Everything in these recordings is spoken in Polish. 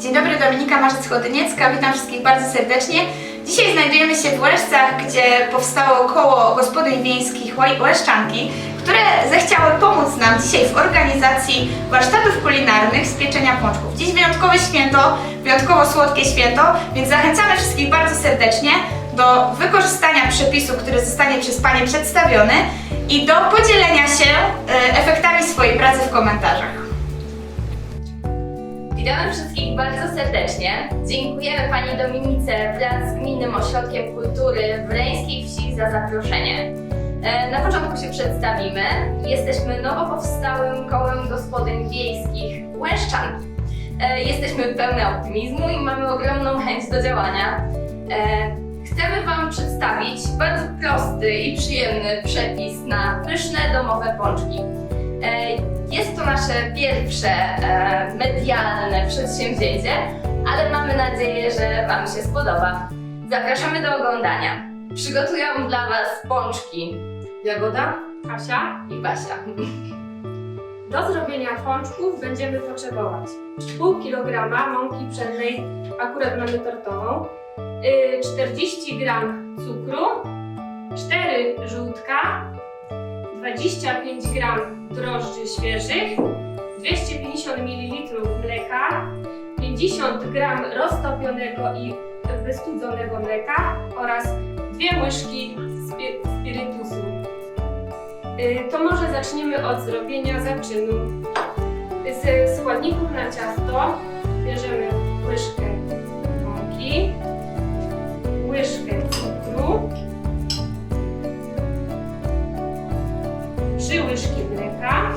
Dzień dobry, Dominika Marzyc-Chodyniecka, witam wszystkich bardzo serdecznie. Dzisiaj znajdujemy się w Łeszcach, gdzie powstało koło gospodyń wiejskich Łe- Łeszczanki, które zechciały pomóc nam dzisiaj w organizacji warsztatów kulinarnych z pieczenia pączków. Dziś wyjątkowe święto, wyjątkowo słodkie święto, więc zachęcamy wszystkich bardzo serdecznie do wykorzystania przepisu, który zostanie przez Panie przedstawiony i do podzielenia się e, efektami swojej pracy w komentarzach. Witamy wszystkich bardzo serdecznie. Dziękujemy Pani Dominice wraz z Gminnym Ośrodkiem Kultury w Wsi za zaproszenie. E, Na początku się przedstawimy. Jesteśmy nowo powstałym kołem gospodyń wiejskich Łęszczanki. E, Jesteśmy pełne optymizmu i mamy ogromną chęć do działania. E, Chcemy Wam przedstawić bardzo prosty i przyjemny przepis na pyszne domowe pączki. Jest to nasze pierwsze e, medialne przedsięwzięcie, ale mamy nadzieję, że Wam się spodoba. Zapraszamy do oglądania. Przygotują dla Was pączki Jagoda, Asia. i Basia. Do zrobienia pączków będziemy potrzebować pół kilograma mąki pszennej, akurat mamy tortową, y, 40 gram cukru, 4 żółtka, 25 gram drożdży świeżych, 250 ml mleka, 50 gram roztopionego i wystudzonego mleka oraz dwie łyżki spi- spirytusu. Y, To może zaczniemy od zrobienia zaczynu. Z składników na ciasto bierzemy łyżkę mąki, łyżkę cukru, trzy łyżki mleka,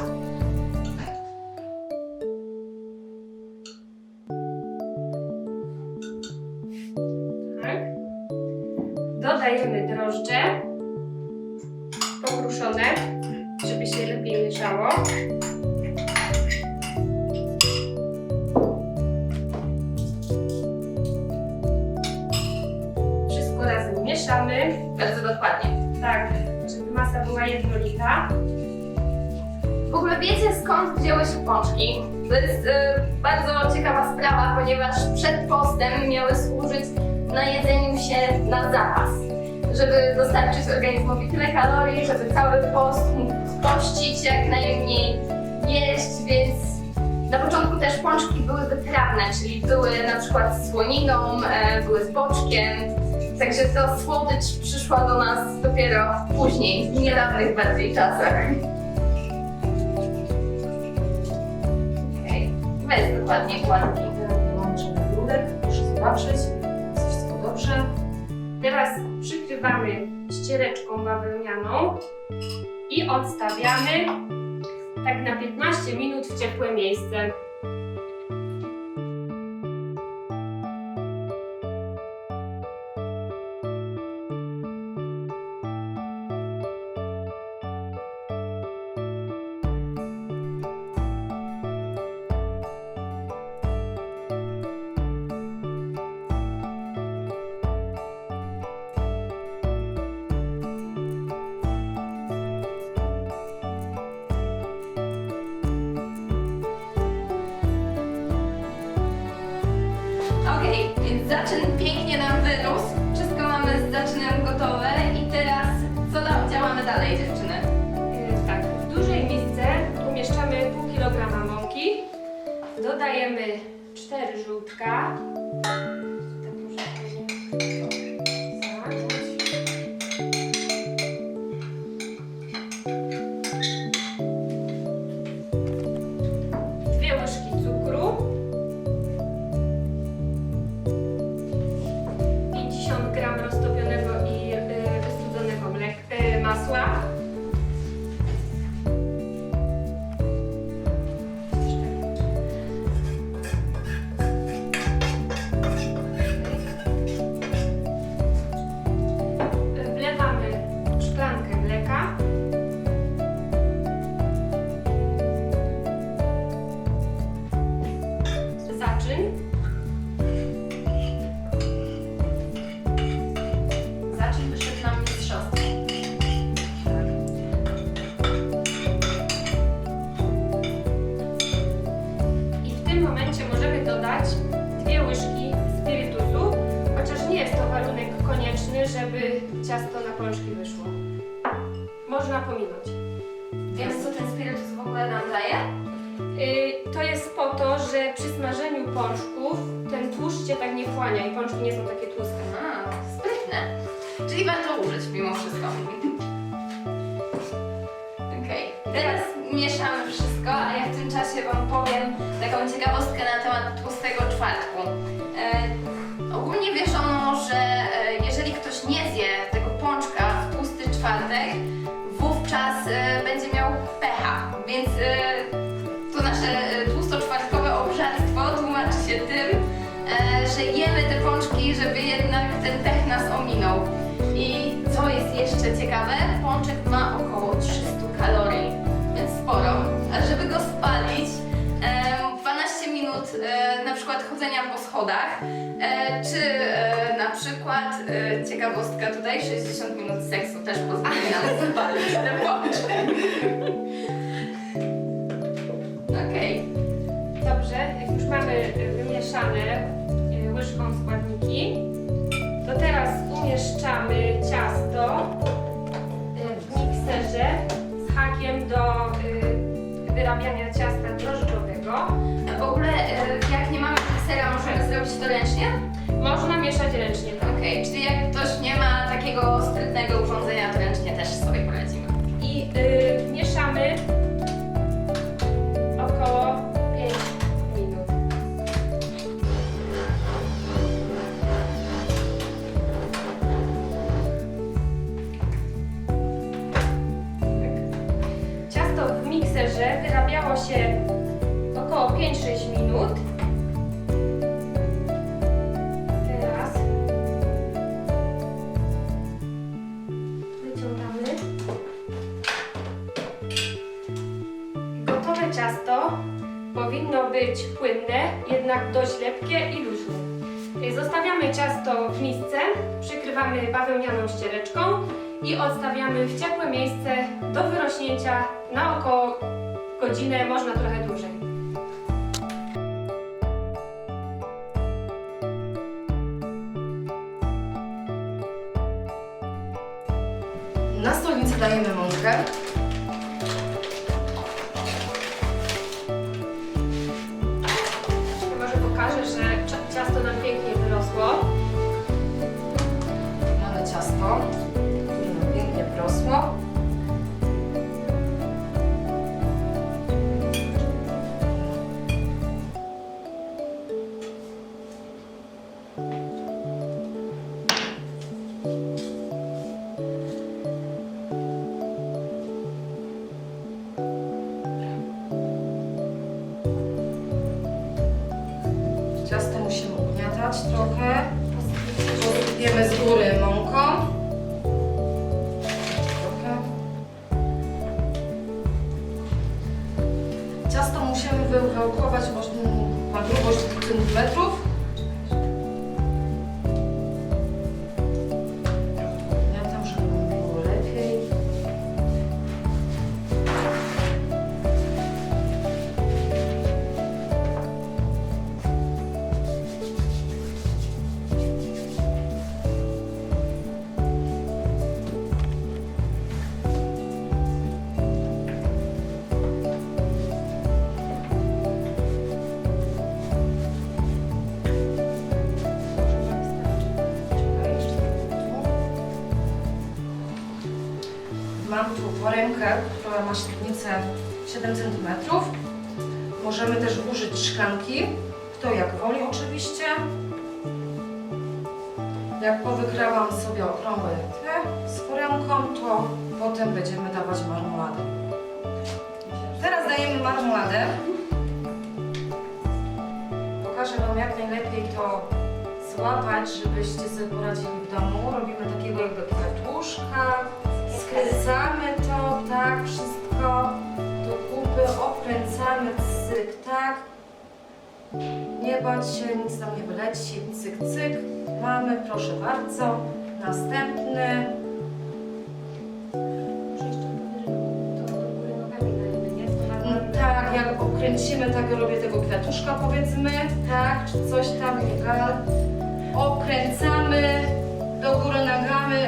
tak. Dodajemy drożdże pokruszone, żeby się lepiej mieszało. Wiecie skąd wzięły się pączki? To jest e, bardzo ciekawa sprawa, ponieważ przed postem miały służyć na jedzeniu się na zapas. Żeby dostarczyć organizmowi tyle kalorii, żeby cały post mógł pościć jak najmniej jeść, więc na początku też pączki były wytrawne, czyli były na przykład z słoniną, e, były z boczkiem. Także ta słodycz przyszła do nas dopiero później, w niedawnych bardziej czasach. Okej, weź dokładnie kładki. Łączę nagródek, muszę zobaczyć, jest wszystko dobrze. Teraz przykrywamy ściereczką bawełnianą i odstawiamy tak na 15 minut w ciepłe miejsce. Zaczyn pięknie nam wyrósł. Czyli warto użyć mimo wszystko. Okej, teraz mieszamy wszystko, a ja w tym czasie Wam powiem taką ciekawostkę na temat tłustego czwartku. Przykład chodzenia po schodach, e, czy e, na przykład, e, ciekawostka tutaj, 60 minut seksu też pozwoli nam spalić się około 5-6 minut. Teraz wyciągamy. Gotowe ciasto powinno być płynne, jednak dość lepkie i luźne. Zostawiamy ciasto w misce, przykrywamy bawełnianą ściereczką i odstawiamy w ciepłe miejsce do wyrośnięcia na około godzinę, można trochę dłużej. Na stolnicy dajemy mąkę. Ugniatać trochę. Posypiemy z góry mąką. Ciasto musimy wyłkować na grubość 2 Mam tu foremkę, która ma średnicę 7 cm. Możemy też użyć szklanki, kto jak woli oczywiście. Jak powykrałam sobie okrągłe te z foremką, to potem będziemy dawać marmoladę. Teraz dajemy marmoladę. Pokażę Wam jak najlepiej to złapać, żebyście sobie poradzili w domu. Robimy takiego jakby kwiatuszka, Nie bać się, nic nam nie wyleci, cyk, cyk. Mamy, proszę bardzo, następny. Tak, jak okręcimy, tak robię tego kwiatuszka powiedzmy, tak, czy coś tam. Okręcamy, do góry nogami,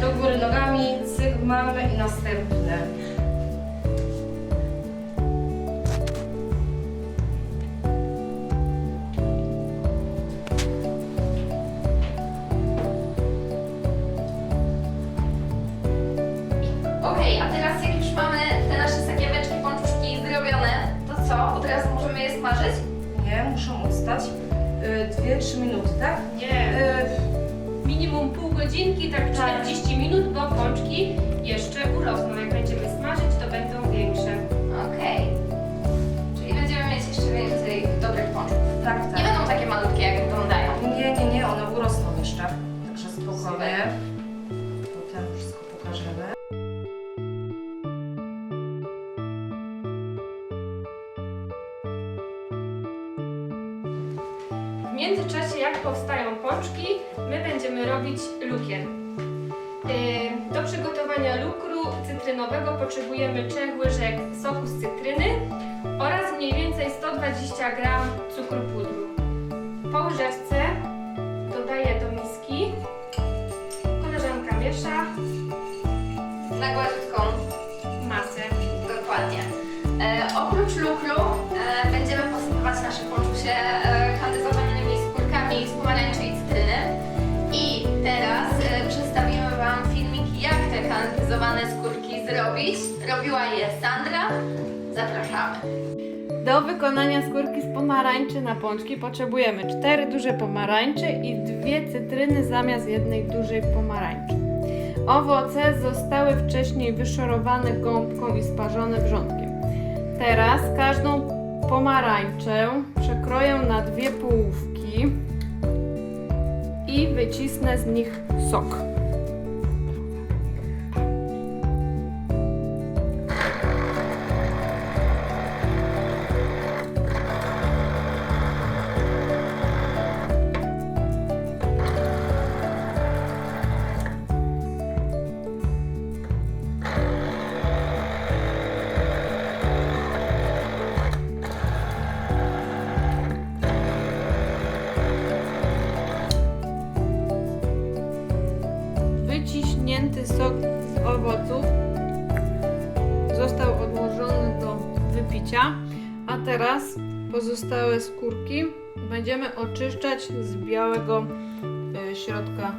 do góry nogami, cyk mamy i następny. Okej, a teraz jak już mamy te nasze sakieweczki, pączuszki zrobione, to co? Od razu możemy je smażyć? Nie, muszą odstać 2-3 minuty, tak? Nie, Y, minimum pół godzinki, tak 40 minut, bo pączki jeszcze urosną. Jak będziemy smażyć, to będą większe. Międzyczasie, jak powstają pączki, my będziemy robić lukier. Yy, Do przygotowania lukru cytrynowego potrzebujemy 3 łyżek soku z cytryny oraz mniej więcej 120 g cukru pudru. Po łyżeczce kandyzowane skórki zrobić. Robiła je Sandra. Zapraszamy. Do wykonania skórki z pomarańczy na pączki potrzebujemy 4 duże pomarańcze i 2 cytryny zamiast jednej dużej pomarańczy. Owoce zostały wcześniej wyszorowane gąbką i sparzone wrzątkiem. Teraz każdą pomarańczę przekroję na dwie połówki i wycisnę z nich sok. Teraz pozostałe skórki będziemy oczyszczać z białego e, środka.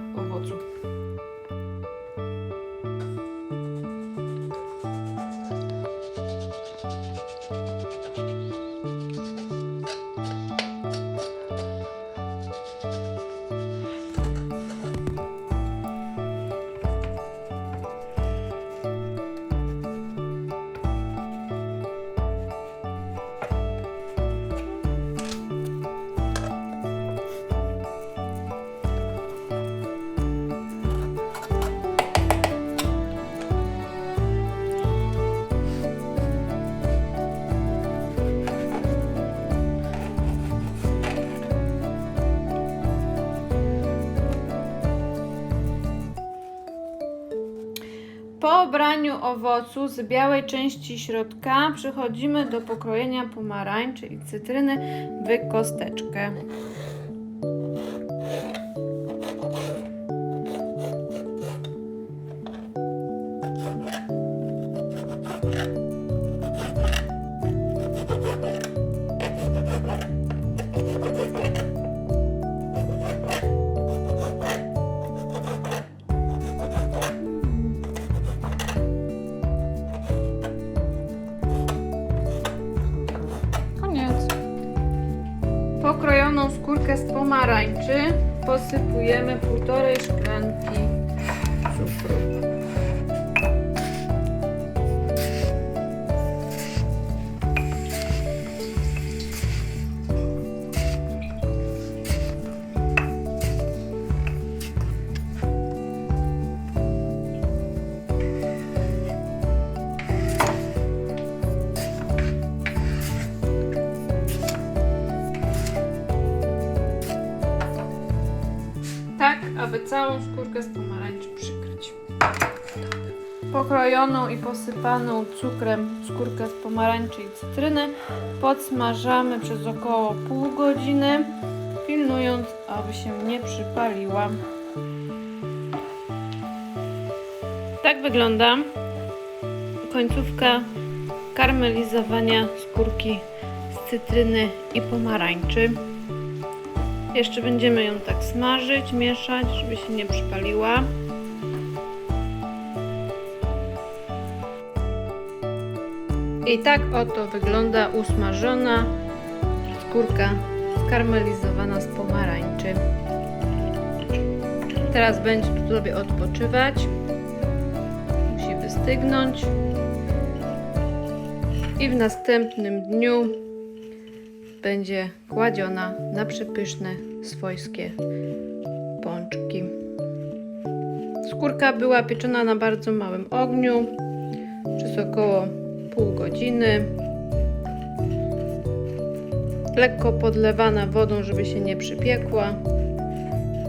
Po obraniu owocu z białej części środka przechodzimy do pokrojenia pomarańczy i cytryny w kosteczkę. Całą skórkę z pomarańczy przykryć. Pokrojoną i posypaną cukrem skórkę z pomarańczy i cytryny podsmażamy przez około pół godziny, pilnując, aby się nie przypaliła. tak wygląda końcówka karmelizowania skórki z cytryny i pomarańczy. Jeszcze będziemy ją tak smażyć, mieszać, żeby się nie przypaliła. I tak oto wygląda usmażona skórka skarmelizowana z pomarańczy. Teraz będzie tu sobie odpoczywać. Musi wystygnąć. I w następnym dniu będzie kładziona na przepyszne swojskie pączki. Skórka była pieczona na bardzo małym ogniu przez około pół godziny. Lekko podlewana wodą, żeby się nie przypiekła.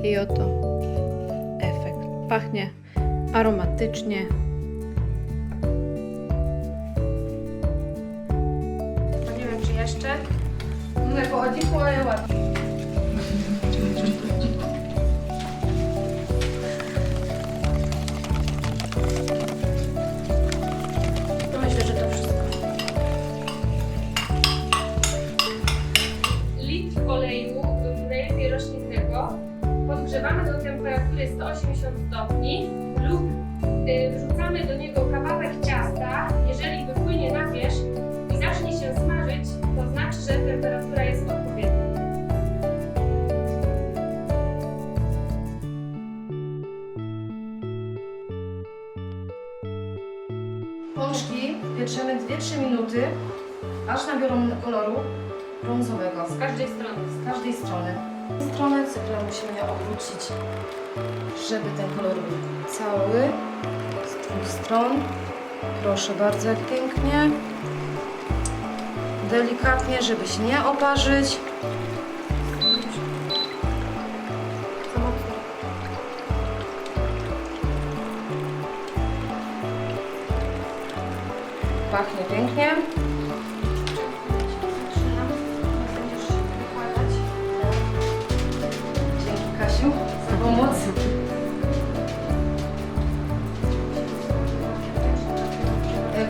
I oto efekt. Pachnie aromatycznie. To myślę, że to wszystko. Litr oleju wleju roślinnego podgrzewamy do temperatury 180 stopni lub y, wrzucamy do niego kawałek ciasta. Jeżeli wypłynie na wierzch i zacznie się smażyć, to znaczy, że temperatura pieczemy 2-3 minuty, aż nabiorą koloru brązowego. Z każdej strony. Z każdej strony. Z strony cebulę musimy je obrócić, żeby ten kolor był cały. Z dwóch stron. Proszę bardzo, jak pięknie. Delikatnie, żeby się nie oparzyć. Pachnie pięknie. Dzięki Kasiu za pomoc.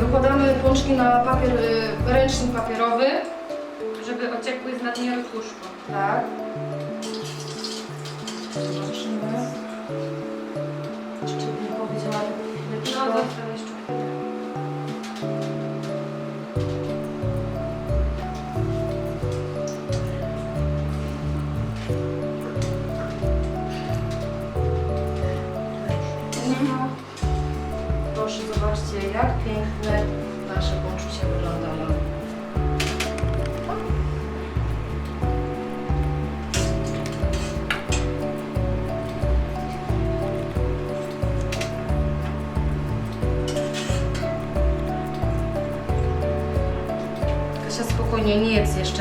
Wykładamy pączki na papier, ręcznik papierowy. Żeby ociekły z nadmiaru tłuszczu. Tak.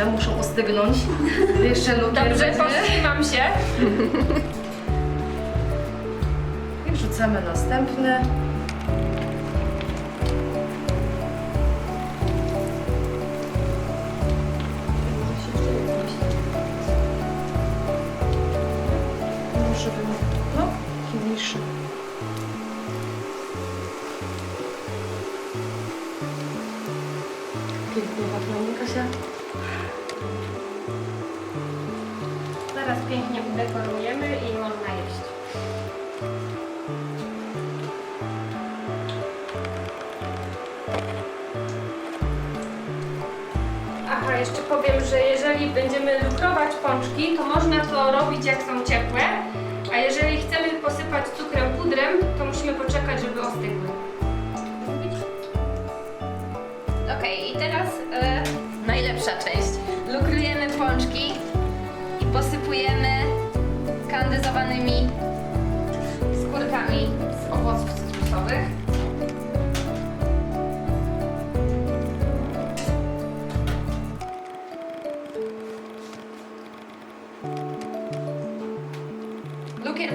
Jeszcze, muszą ostygnąć. Jeszcze lubię Dobrze, powstrzymam się. I wrzucamy następny. Będziemy lukrować pączki, to można to robić jak są ciepłe, a jeżeli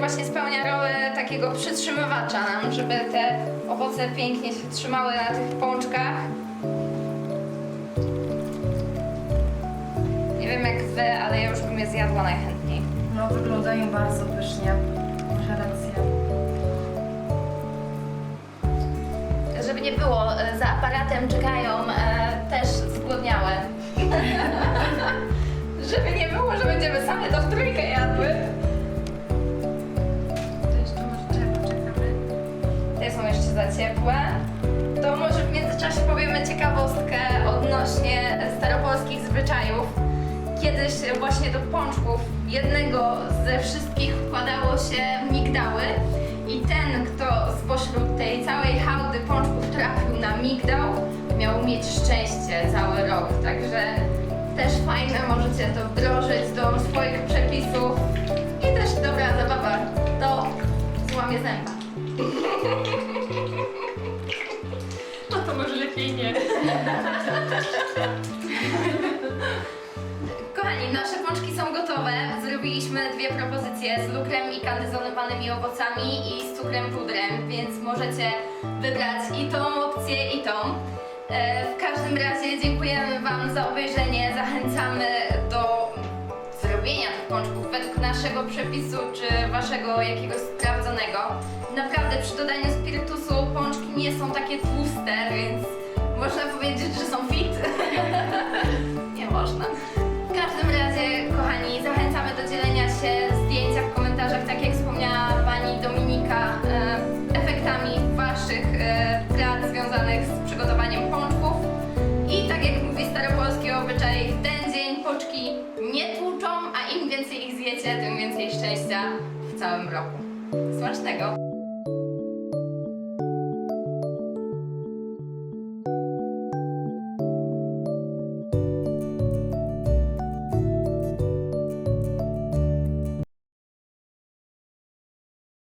właśnie spełnia rolę takiego przytrzymywacza nam, żeby te owoce pięknie się trzymały na tych pączkach. Nie wiem jak wy, ale ja już bym je zjadła najchętniej. No, wyglądają bardzo pysznie. Masz rację. żeby nie było, e, za aparatem czekają e, też zgłodniałe. żeby nie było, że będziemy same to w trójkę jadły. Ciepłe. To może w międzyczasie powiemy ciekawostkę odnośnie staropolskich zwyczajów. Kiedyś właśnie do pączków jednego ze wszystkich wkładało się migdały i ten, kto spośród tej całej hałdy pączków trafił na migdał, miał mieć szczęście cały rok. Także też fajne, możecie to wdrożyć do swoich przepisów Kochani, nasze pączki są gotowe. Zrobiliśmy dwie propozycje z lukrem i kandyzonowanymi owocami i z cukrem pudrem, więc możecie wybrać i tą opcję, i tą. E, w każdym razie dziękujemy Wam za obejrzenie. Zachęcamy do zrobienia tych pączków według naszego przepisu czy Waszego jakiegoś sprawdzonego. Naprawdę przy dodaniu spirytusu pączki nie są takie tłuste, więc można powiedzieć, że są fit. nie można. W każdym razie, kochani, zachęcamy do dzielenia się zdjęcia w komentarzach, tak jak wspomniała Pani Dominika, e, efektami Waszych e, prac związanych z przygotowaniem pączków. I tak jak mówi staropolski obyczaj, w ten dzień pączki nie tłuczą, a im więcej ich zjecie, tym więcej szczęścia w całym roku. Smacznego!